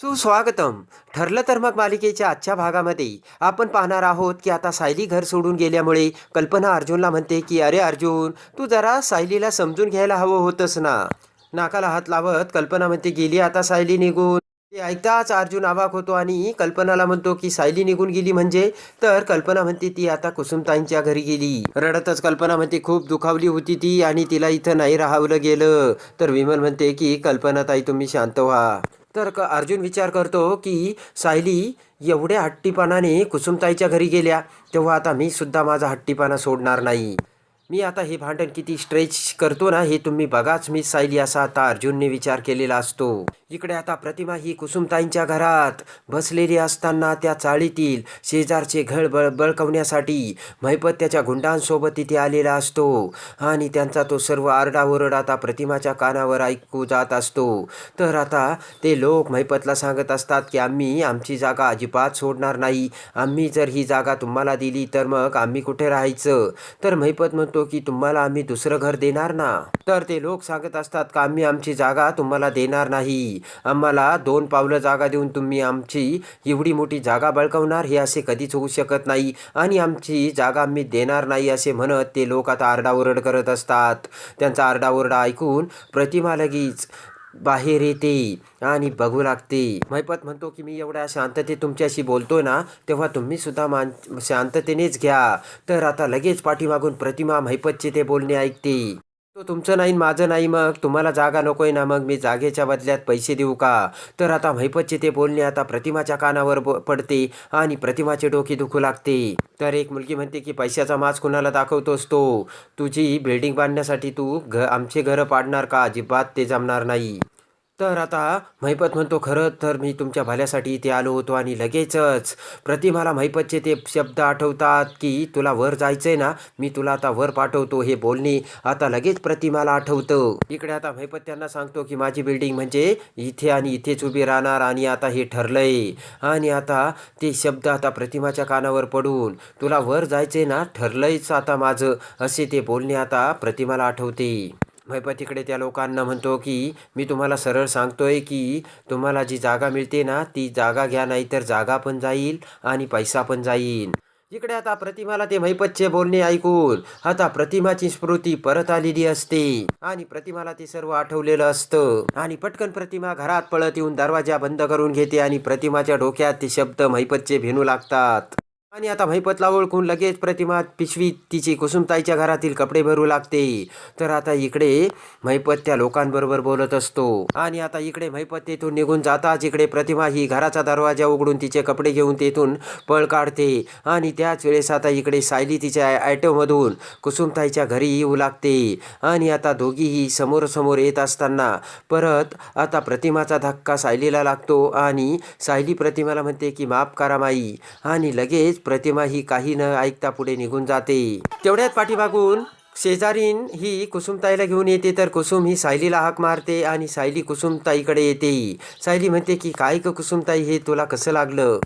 सुस्वागतम. ठरलं तर मग मालिकेच्या आजच्या भागामध्ये. आपण पाहणार आहोत की आता सायली घर सोडून गेल्यामुळे कल्पना अर्जुनला म्हणते की अरे अर्जुन तू जरा सायलीला समजून घ्यायला हवं होतंस ना. नाकाला हात लावत कल्पना म्हणते गेली आता सायली निघून. ते ऐकताच अर्जुन आवाक होतो आणि कल्पनाला म्हणतो की सायली निघून गेली म्हणजे? तर कल्पना म्हणते ती आता कुसुमताईंच्या घरी गेली. रडतच कल्पना म्हणते खूप दुखावली होती ती आणि तिला इथं नाही राहावलं गेलं. तर विमल म्हणते की कल्पनाताई तुम्ही शांत व्हा. तर अर्जुन विचार करतो की सायली एवढ्या हट्टीपणाने कुसुमताईच्या घरी गेल्या तेव्हा आता मी सुद्धा माझा हट्टीपणा सोडणार नाही. मी आता हे भांडण किती स्ट्रेच करतो ना हे तुम्ही बघाच मी सायली असा आता अर्जुनने विचार केलेला असतो. इकडे आता प्रतिमा ही कुसुमताईंच्या घरात बसलेली असताना त्या चाळीतील शेजारचे घर बळ बळकवण्यासाठी महिपत त्याच्या गुंडांसोबत तिथे आलेला असतो. आणि त्यांचा तो सर्व आरडाओरड आता प्रतिमाच्या कानावर ऐकू जात असतो. तर आता ते लोक महिपतला सांगत असतात की आम्ही आमची जागा अजिबात सोडणार नाही. आम्ही जर ही जागा तुम्हाला दिली तर मग आम्ही कुठे राहायचं? तर महिपत म्हणतो की तुम्हाला आम्ही दुसरं घर देणार ना. तर ते लोक सांगत असतात का आम्ही आमची जागा तुम्हाला देणार नाही. आम्हाला दोन पावलं जागा देऊन तुम्ही आमची एवढी मोठी जागा बळकवणार हे असे कधीच होऊ शकत नाही. आणि आमची जागा आम्ही देणार नाही असे म्हणत ते लोक आता आरडाओरड करत असतात. त्यांचा आरडाओरडा ऐकून प्रतिमा लगेच बाहेर येते आणि बघू लागते. महिपत म्हणतो की मी एवढ्या शांततेत तुमच्याशी बोलतोय ना तेव्हा तुम्ही सुद्धा मान शांततेनेच घ्या. तर आता लगेच पाठीमागून प्रतिमा महिपतचे ते बोलणे ऐकते. तो तुमचं नाही माझं नाही मग. तुम्हाला जागा नकोय ना मग. मी जागेच्या बदल्यात पैसे देऊ का? तर आता महिपतचे ते बोलणे आता प्रतिमाच्या कानावर पडते आणि प्रतिमाचे डोके दुखू लागते. तर एक मुलगी म्हणते की पैशाचा माज कुणाला दाखवतोस तो? तुझी बिल्डिंग बांधण्यासाठी तू घ आमचे घरं पाडणार का? अजिबात ते जमणार नाही. तर आता महिपत म्हणतो खरं तर मी तुमच्या भल्यासाठी इथे आलो होतो आणि लगेचच प्रतिमाला महिपतचे ते शब्द आठवतात की तुला वर जायचंय ना मी तुला आता वर पाठवतो हे बोलणे आता लगेच प्रतिमाला आठवतं. इकडे आता महिपत त्यांना सांगतो की माझी बिल्डिंग म्हणजे इथे आणि इथेच उभी राहणार आणि आता हे ठरलंय. आणि आता ते शब्द आता प्रतिमाच्या कानावर पडून तुला वर जायचंय ना ठरलंयच आता माझं असे ते बोलणे आता प्रतिमाला आठवते. मैपा तिकडे त्या लोकांना म्हणतो की मी तुम्हाला सरळ सांगतोय की तुम्हाला जी जागा मिळते ना ती जागा घ्या नाही तर जागा पण जाईल आणि पैसा पण जाईल. इकडे आता प्रतिमाला ते महिपतचे बोलणे ऐकून आता प्रतिमाची स्मृती परत आलेली असते आणि प्रतिमाला ते सर्व आठवलेलं असतं. आणि पटकन प्रतिमा घरात पळत येऊन दरवाजा बंद करून घेते आणि प्रतिमाच्या डोक्यात ते शब्द महिपतचे भेनू लागतात. आणि आता भैपतला ओळखून लगेच प्रतिमा पिशवी तिची कुसुमताईच्या घरातील कपडे भरू लागते. तर आता इकडे महिपत त्या लोकांबरोबर बोलत असतो. आणि आता इकडे महिपत तेथून निघून जाताच इकडे प्रतिमा ही घराचा दरवाजा उघडून तिचे कपडे घेऊन तेथून पळ काढते. आणि त्याच वेळेस आता इकडे सायली तिच्या ॲटोमधून कुसुमताईच्या घरी येऊ लागते. आणि आता दोघीही समोरसमोर येत असताना परत आता प्रतिमाचा धक्का सायलीला लागतो. आणि सायली प्रतिमाला म्हणते की माफ करा माई. आणि लगेच प्रतिमा ही काही न ऐकता पुढे निघून जाते. तेवढ्यात पाठीमागून शेजारीन ही कुसुमताईला घेऊन येते तर कुसुम ही सायलीला हाक मारते आणि सायली कुसुमताईकडे येते. सायली म्हणते की काय ग कुसुमताई हे तुला कसं लागलं?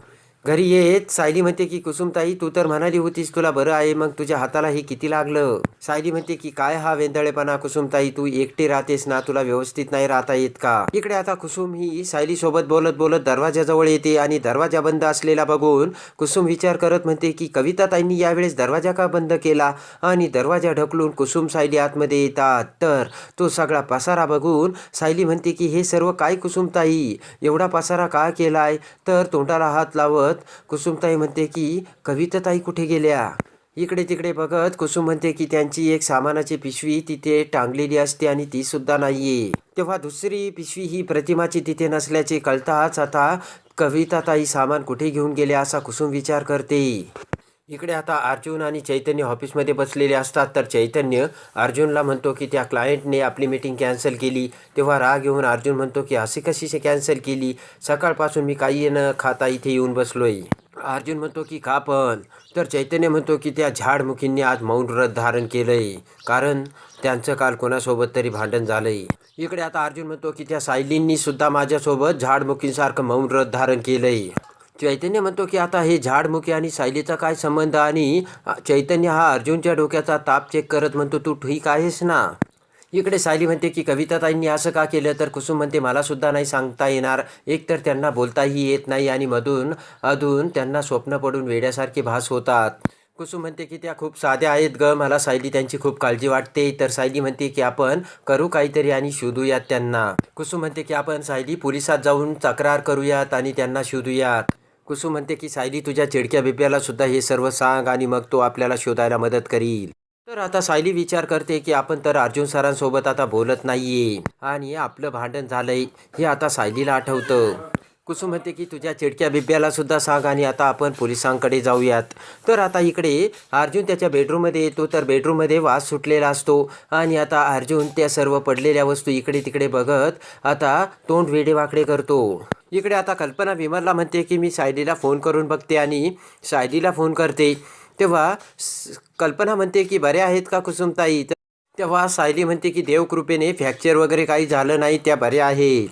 घरी येत सायली म्हणते की कुसुमताई तू तर म्हणाली होतीस तुला बरं आहे मग तुझ्या हाताला हे किती लागलं? सायली म्हणते की काय हा वेंदळेपणा कुसुमताई तू एकटी राहतेस ना तुला व्यवस्थित नाही राहता येत का? इकडे आता कुसुम ही सायली सोबत बोलत बोलत दरवाजाजवळ येते आणि दरवाजा बंद असलेला बघून कुसुम विचार करत म्हणते की कविता ताईंनी यावेळेस दरवाजा का बंद केला? आणि दरवाजा ढकलून कुसुम सायली आतमध्ये येतात. तर तो सगळा पसारा बघून सायली म्हणते की हे सर्व काय कुसुमताई? एवढा पसारा का केलाय? तर तोंडाला हात लावत कुसुमताई म्हणते की कविताताई कुठे गेल्या? इकडे तिकडे बघत कुसुम म्हणते की त्यांची एक सामानाची पिशवी तिथे टांगलेली असते आणि ती सुद्धा नाहीये. तेव्हा दुसरी पिशवी ही प्रतिमाची तिथे नसल्याचे कळताच आता कविताताई सामान कुठे घेऊन गेले असा कुसुम विचार करते. इकडे आता अर्जुन आणि चैतन्य ऑफिसमध्ये बसलेले असतात. तर चैतन्य अर्जुनला म्हणतो की त्या क्लायंटने आपली मीटिंग कॅन्सल केली. तेव्हा राग येऊन अर्जुन म्हणतो की असे कशी कॅन्सल केली? सकाळपासून मी काही न खाता इथे येऊन बसलोय. अर्जुन म्हणतो की का पण. तर चैतन्य म्हणतो की त्या झाडमुखींनी आज मौन व्रत धारण केलंय. कारण त्यांचं काल कोणासोबत तरी भांडण झालंय. इकडे आता अर्जुन म्हणतो की त्या सायलींनी सुद्धा माझ्यासोबत झाडमुखींसारखं मौन व्रत धारण केलंय. चैतन्य म्हणतो की आता हे झाडमुखी आणि सायलीचा काय संबंध आणि चैतन्य हा अर्जुनच्या डोक्याचा ताप चेक करत म्हणतो तू ठीक आहेस ना? इकडे सायली म्हणते की कविताताईंनी असं का केलं? तर कुसुम म्हणते मलासुद्धा नाही सांगता येणार. एकतर त्यांना बोलताही येत नाही आणि मधून अधून त्यांना स्वप्न पडून वेड्यासारखे भास होतात. कुसुम म्हणते की त्या खूप साध्या आहेत ग मला सायली त्यांची खूप काळजी वाटते. तर सायली म्हणते की आपण करू काहीतरी आणि शोधूयात त्यांना. कुसुम म्हणते की आपण सायली पोलिसात जाऊन तक्रार करूयात आणि त्यांना शोधूयात. कुसुम म्हणते की सायली तुझ्या चिडक्या बिप्याला सुद्धा हे सर्व सांग आणि मग तो आपल्याला शोधायला मदत करील. तर आता सायली विचार करते की आपण तर अर्जुन सरांसोबत आता बोलत नाहीये. आणि आपलं भांडण झालंय हे आता सायलीला आठवतं. कुसुम म्हणते की तुझ्या चिडक्या बिब्याला सुद्धा सांग आणि आता आपण पोलिसांकडे जाऊयात. तर आता इकडे अर्जुन त्याच्या बेडरूममध्ये येतो तर बेडरूममध्ये वास सुटलेला असतो. आणि आता अर्जुन त्या सर्व पडलेल्या वस्तू इकडे तिकडे बघत आता तोंड वेडेवाकडे करतो. इकडे आता कल्पना विमलला म्हणते की मी सायलीला फोन करून बघते आणि सायलीला फोन करते. तेव्हा स- कल्पना म्हणते की बरे आहेत का कुसुमताई? तर तेव्हा सायली म्हणते की देवकृपेने फ्रॅक्चर वगैरे काही झालं नाही त्या बऱ्या आहेत.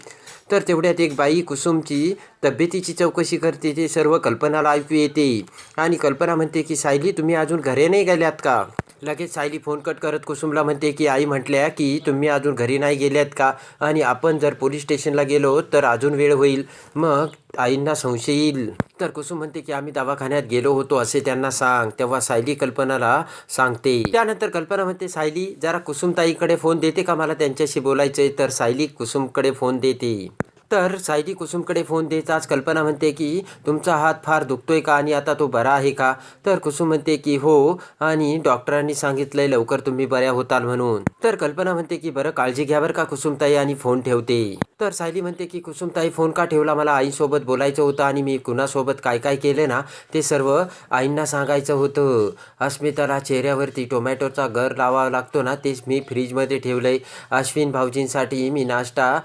तर तेवढ्यात एक बाई कुसुमची तब्येतीची चौकशी करते ते सर्व कल्पनाला ऐकू येते. आणि कल्पना म्हणते की सायली तुम्ही अजून घरे नाही गेल्यात का? लगेच सायली फोन कट करत कुसुमला म्हणते की आई म्हटल्या की तुम्ही अजून घरी नाही गेल्यात का? आणि आपण जर पोलीस स्टेशनला गेलो तर अजून वेळ होईल. मग आईंना संशय येईल. तर कुसुम म्हणते की आम्ही दवाखान्यात गेलो होतो असे त्यांना सांग. तेव्हा सायली कल्पनाला सांगते. त्यानंतर कल्पना म्हणते सायली जरा कुसुमताईकडे फोन देते का मला त्यांच्याशी बोलायचंय? तर सायली कुसुमकडे फोन देते. तर सायली कुसुमकडे फोन देताच कल्पना म्हणते की तुमचा हात फार दुखतोय का आणि आता तो बरा आहे का? तर कुसुम म्हणते की हो आणि डॉक्टरांनी सांगितलंय लवकर तुम्ही बऱ्या होताल म्हणून. तर कल्पना म्हणते की बरं काळजी घ्या बरं का कुसुमताई आणि फोन ठेवते? तर सायली म्हणते की कुसुमताई फोन का ठेवला? मला आईसोबत बोलायचं होतं आणि मी कुणासोबत काय काय केलं ना ते सर्व आईंना सांगायचं होतं. अस्मिताला चेहऱ्यावरती टोमॅटोचा गर लावावा लागतो ना तेच मी फ्रीजमध्ये ठेवलंय. अश्विन भाऊजींसाठी मी नाश्ता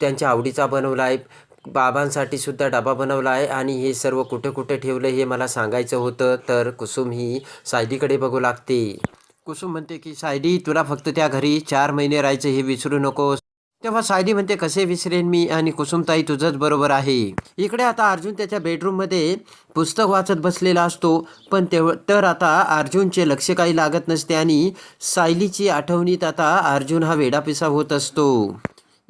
त्यांच्या आवडीचा बनवला आहे. बाबांसाठी सुद्धा डबा बनवला आहे आणि हे सर्व कुठे कुठे ठेवलं हे मला सांगायचं होतं. तर कुसुम ही सायलीकडे बघू लागते. कुसुम म्हणते की सायली तुला फक्त त्या घरी चार महिने राहायचं हे विसरू नकोस. तेव्हा सायली म्हणते कसे विसरेन मी आणि कुसुमताई तुझंच बरोबर आहे. इकडे आता अर्जुन त्याच्या बेडरूममध्ये पुस्तक वाचत बसलेला असतो. पण तेव तर आता अर्जुनचे लक्ष काही लागत नसते आणि सायलीची आठवणीत आता अर्जुन हा वेडापिसा होत असतो.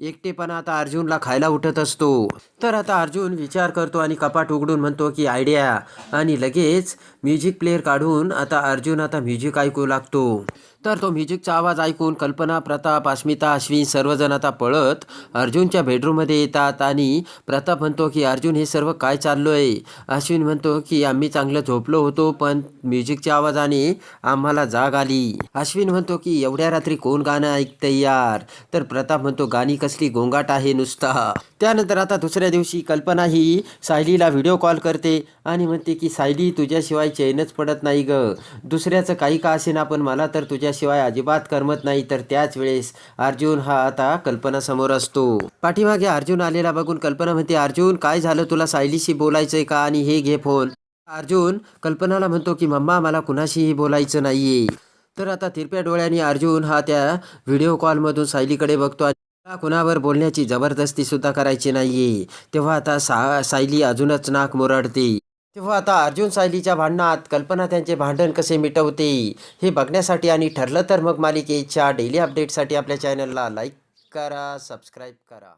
एकटेपणा आता अर्जुनला खायला उठत असतो. तर आता अर्जुन विचार करतो आणि कपाट उघडून म्हणतो की आयडिया. आणि लगेच म्युझिक प्लेअर काढून आता अर्जुन आता म्युझिक ऐकू लागतो. तर तो म्युझिकचा आवाज ऐकून कल्पना प्रताप अस्मिता अश्विन सर्वजण आता पळत अर्जुनच्या बेडरूममध्ये येतात आणि प्रताप म्हणतो की अर्जुन हे सर्व काय चाललो आहे अश्विन म्हणतो की आम्ही चांगलं झोपलो होतो पण म्युझिकच्या आवाजाने आम्हाला जाग आली. अश्विन म्हणतो की एवढ्या रात्री कोण गाणं ऐकतं यार? तर प्रताप म्हणतो गाणी कसली गोंगाट आहे नुसता. त्यानंतर आता दुसऱ्या दिवशी कल्पना ही सायलीला व्हिडिओ कॉल करते आणि म्हणते की सायली तुझ्याशिवाय चैनच पडत नाही ग. दुसऱ्याचं काही का असेना पण मला तर तुझ्याशिवाय अजिबात करमत नाही. तर त्याच वेळेस अर्जुन हा आता कल्पना समोर असतो. पाठीमागे अर्जुन आलेला बघून कल्पना म्हणते अर्जुन काय झालं तुला सायलीशी बोलायचंय का? आणि हे घे फोन अर्जुन कल्पनाला म्हणतो की मम्मा मला कुणाशीही बोलायचं नाहीये. तर आता तिरप्या डोळ्यांनी अर्जुन हा त्या व्हिडिओ कॉलमधून सायलीकडे बघतो मला कुणावर बोलण्याची जबरदस्ती सुद्धा करायची नाहीये? तेव्हा आता सा सायली अजूनच नाक मुरडते. तेव्हा आता अर्जुन सायलीच्या भांडणात कल्पना त्यांचे भांडण कसे मिटवते? हे बघण्यासाठी आणि ठरलं तर मग मालिकेच्या डेली अपडेटसाठी आपल्या चॅनलला लाईक करा सबस्क्राईब करा.